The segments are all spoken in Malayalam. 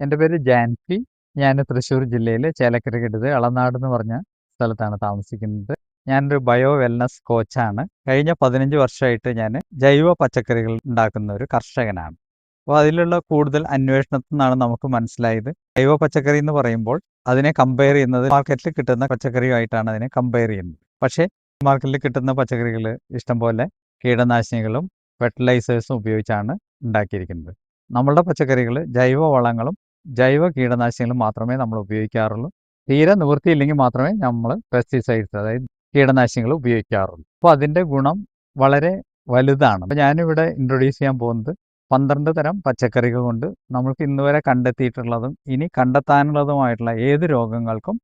എന്റെ പേര് ജാൻസി ഞാൻ തൃശ്ശൂർ ജില്ലയിലെ ചേലക്കരയ്ക്കടുത്ത് അളനാട് എന്ന് പറഞ്ഞ സ്ഥലത്താണ് താമസിക്കുന്നത്. ഞാനൊരു ബയോ വെൽനസ് കോച്ചാണ് കഴിഞ്ഞ പതിനഞ്ച് വർഷമായിട്ട് ഞാൻ ജൈവ പച്ചക്കറികൾ ഉണ്ടാക്കുന്ന ഒരു കർഷകനാണ്. അപ്പോൾ അതിലുള്ള കൂടുതൽ അന്വേഷണത്തിൽ നിന്നാണ് നമുക്ക് മനസ്സിലായത്. ജൈവ പച്ചക്കറി എന്ന് പറയുമ്പോൾ അതിനെ കമ്പയർ ചെയ്യുന്നത് മാർക്കറ്റിൽ കിട്ടുന്ന പച്ചക്കറിയുമായിട്ടാണ് അതിനെ കമ്പയർ ചെയ്യുന്നത്. പക്ഷേ മാർക്കറ്റിൽ കിട്ടുന്ന പച്ചക്കറികൾ ഇഷ്ടംപോലെ കീടനാശിനികളും ഫെർട്ടിലൈസേഴ്സും ഉപയോഗിച്ചാണ് ഉണ്ടാക്കിയിരിക്കുന്നത്. നമ്മളുടെ പച്ചക്കറികൾ ജൈവ വളങ്ങളും ജൈവ കീടനാശിനികൾ മാത്രമേ നമ്മൾ ഉപയോഗിക്കാറുള്ളൂ. തീരെ നിവൃത്തിയില്ലെങ്കിൽ മാത്രമേ നമ്മൾ പെസ്റ്റിസൈഡ്സ് അതായത് കീടനാശിനികൾ ഉപയോഗിക്കാറുള്ളൂ. അപ്പോൾ അതിന്റെ ഗുണം വളരെ വലുതാണ്. അപ്പോൾ ഞാനിവിടെ ഇൻട്രൊഡ്യൂസ് ചെയ്യാൻ പോകുന്നത് പന്ത്രണ്ട് തരം പച്ചക്കറികൾ കൊണ്ട് നമ്മൾക്ക് ഇന്നുവരെ കണ്ടെത്തിയിട്ടുള്ളതും ഇനി കണ്ടെത്താനുള്ളതുമായിട്ടുള്ള ഏത് രോഗങ്ങൾക്കും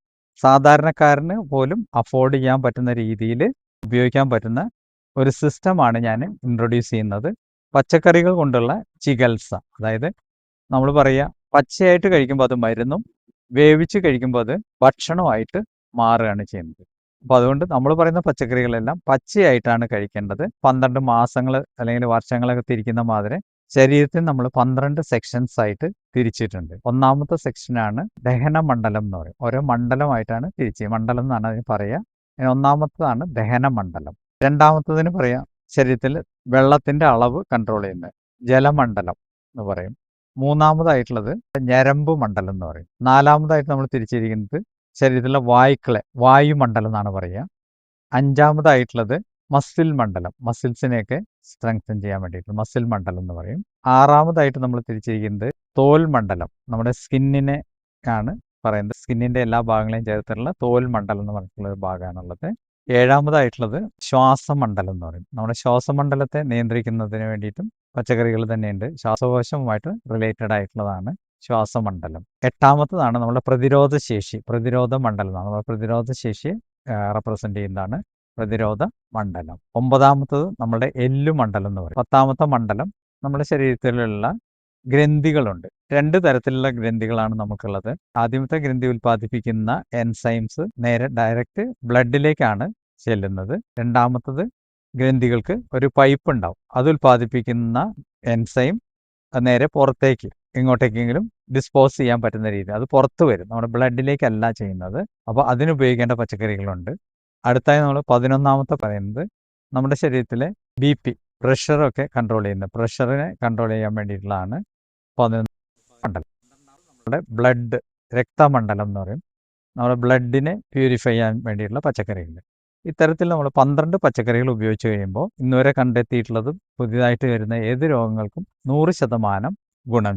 സാധാരണക്കാരന് പോലും അഫോർഡ് ചെയ്യാൻ പറ്റുന്ന രീതിയിൽ ഉപയോഗിക്കാൻ പറ്റുന്ന ഒരു സിസ്റ്റമാണ് ഞാൻ ഇൻട്രൊഡ്യൂസ് ചെയ്യുന്നത്. പച്ചക്കറികൾ കൊണ്ടുള്ള ചികിത്സ. അതായത് നമ്മൾ പറയുക പച്ചയായിട്ട് കഴിക്കുമ്പോൾ അത് മരുന്നും വേവിച്ച് കഴിക്കുമ്പോൾ അത് ഭക്ഷണമായിട്ട് മാറുകയാണ് ചെയ്യുന്നത്. അപ്പോൾ അതുകൊണ്ട് നമ്മൾ പറയുന്ന പച്ചക്കറികളെല്ലാം പച്ചയായിട്ടാണ് കഴിക്കേണ്ടത്. പന്ത്രണ്ട് മാസങ്ങൾ അല്ലെങ്കിൽ വർഷങ്ങളൊക്കെ തിരിക്കുന്ന മാതിരി ശരീരത്തിൽ നമ്മൾ പന്ത്രണ്ട് സെക്ഷൻസ് ആയിട്ട് തിരിച്ചിട്ടുണ്ട്. ഒന്നാമത്തെ സെക്ഷനാണ് ദഹന മണ്ഡലം എന്ന് പറയും. ഓരോ മണ്ഡലമായിട്ടാണ് തിരിച്ച് മണ്ഡലം എന്നാണ് അതിന് പറയുക ഒന്നാമത്തതാണ് ദഹന മണ്ഡലം രണ്ടാമത്തതിന് പറയാം ശരീരത്തിൽ വെള്ളത്തിന്റെ അളവ് കൺട്രോൾ ചെയ്യുന്നത്. ജലമണ്ഡലം എന്ന് പറയും. മൂന്നാമതായിട്ടുള്ളത് ഞരമ്പ് മണ്ഡലം എന്ന് പറയും. നാലാമതായിട്ട് നമ്മൾ തിരിച്ചിരിക്കുന്നത് ശരീരത്തിലെ വായുക്കളെ വായുമണ്ഡലം എന്നാണ് പറയുക. അഞ്ചാമതായിട്ടുള്ളത് മസിൽ മണ്ഡലം. മസിൽസിനെയൊക്കെ സ്ട്രെങ്തൻ ചെയ്യാൻ വേണ്ടിയിട്ട് മസിൽ മണ്ഡലം എന്ന് പറയും. ആറാമതായിട്ട് നമ്മൾ തിരിച്ചിരിക്കുന്നത് തോൽ മണ്ഡലം. നമ്മുടെ സ്കിന്നിനെ ആണ് പറയുന്നത്. സ്കിന്നിന്റെ എല്ലാ ഭാഗങ്ങളെയും ചേർത്തിട്ടുള്ള തോൽ മണ്ഡലം എന്ന് പറഞ്ഞിട്ടുള്ള ഒരു ഭാഗമാണുള്ളത്. ഏഴാമതായിട്ടുള്ളത് ശ്വാസമണ്ഡലം എന്ന് പറയും. നമ്മുടെ ശ്വാസമണ്ഡലത്തെ നിയന്ത്രിക്കുന്നതിന് വേണ്ടിയിട്ടും പച്ചക്കറികൾ തന്നെയുണ്ട്. ശ്വാസകോശവുമായിട്ട് റിലേറ്റഡ് ആയിട്ടുള്ളതാണ് ശ്വാസമണ്ഡലം. എട്ടാമത്തതാണ് നമ്മുടെ പ്രതിരോധ ശേഷി പ്രതിരോധ മണ്ഡലം. നമ്മുടെ പ്രതിരോധ ശേഷി റെപ്രസെന്റ് ചെയ്യുന്നതാണ് പ്രതിരോധ മണ്ഡലം. ഒമ്പതാമത്തത് നമ്മുടെ എല്ലു മണ്ഡലം എന്ന് പറയും. പത്താമത്തെ മണ്ഡലം നമ്മുടെ ശരീരത്തിലുള്ള ഗ്രന്ഥികളുണ്ട്. രണ്ട് തരത്തിലുള്ള ഗ്രന്ഥികളാണ് നമുക്കുള്ളത്. ആദ്യമത്തെ ഗ്രന്ഥി ഉൽപ്പാദിപ്പിക്കുന്ന എൻസൈംസ് നേരെ ഡയറക്റ്റ് ബ്ലഡിലേക്കാണ് ചെല്ലുന്നത്. രണ്ടാമത്തത് ഗ്രന്ഥികൾക്ക് ഒരു പൈപ്പ് ഉണ്ടാവും. അത് ഉൽപ്പാദിപ്പിക്കുന്ന എൻസൈം നേരെ പുറത്തേക്ക് എങ്ങോട്ടേക്കെങ്കിലും ഡിസ്പോസ് ചെയ്യാൻ പറ്റുന്ന രീതി. അത് പുറത്ത് വരും. നമ്മുടെ ബ്ലഡിലേക്കല്ല ചെയ്യുന്നത്. അപ്പോൾ അതിനുപയോഗിക്കേണ്ട പച്ചക്കറികളുണ്ട്. അടുത്തായി നമ്മൾ പതിനൊന്നാമത്തെ പറയുന്നത് നമ്മുടെ ശരീരത്തിലെ ബി പി പ്രഷറൊക്കെ കൺട്രോൾ ചെയ്യുന്നത്. പ്രഷറിനെ കൺട്രോൾ ചെയ്യാൻ വേണ്ടിയിട്ടുള്ളതാണ് പതിനൊന്ന് മണ്ഡലം. നമ്മുടെ ബ്ലഡ് രക്തമണ്ഡലം എന്ന് പറയും. നമ്മുടെ ബ്ലഡിനെ പ്യൂരിഫൈ ചെയ്യാൻ വേണ്ടിയിട്ടുള്ള പച്ചക്കറികൾ. ഇത്തരത്തിൽ നമ്മൾ പന്ത്രണ്ട് പച്ചക്കറികൾ ഉപയോഗിച്ച് കഴിയുമ്പോൾ ഇന്നുവരെ കണ്ടെത്തിയിട്ടുള്ളത് പുതിയതായിട്ട് വരുന്ന ഏത് രോഗങ്ങൾക്കും നൂറ് ശതമാനം ഗുണം